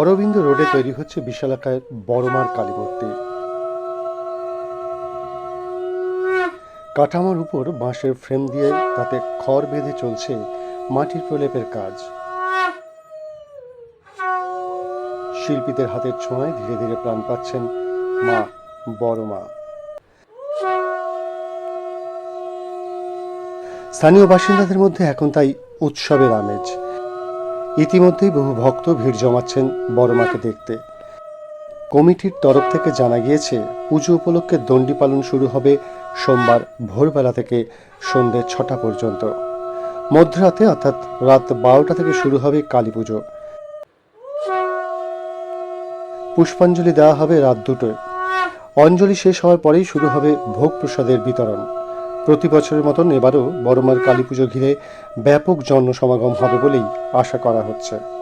অরবিন্দ রোডে তৈরি হচ্ছে বিশালাকায় বড়মার কালীমূর্তি। কাঠামোর উপর বাঁশের ফ্রেম দিয়ে তাতে খড় বেঁধে চলছে মাটির প্রলেপের কাজ। শিল্পীদের হাতের ছোঁয়ায় ধীরে ধীরে প্রাণ পাচ্ছেন মা বড় মা স্থানীয় বাসিন্দাদের মধ্যে এখন তাই উৎসবের আমেজ। ইতিমধ্যেই বহু ভক্ত ভিড় জমাচ্ছেন বড় মাকে দেখতে। কমিটির তরফ থেকে জানা গিয়েছে, পুজো উপলক্ষে দণ্ডি পালন শুরু হবে সোমবার ভোরবেলা থেকে সন্ধ্যে ছটা পর্যন্ত। মধ্যরাতে অর্থাৎ রাত বারোটা থেকে শুরু হবে কালী পুজো। পুষ্পাঞ্জলি দেওয়া হবে রাত দুটোয়। অঞ্জলি শেষ হওয়ার পরেই শুরু হবে ভোগ প্রসাদের বিতরণ। প্রতি বছরের মতন এবারও বড়মার কালী পুজো ঘিরে ব্যাপক জনসমাগম হবে বলেই আশা করা হচ্ছে।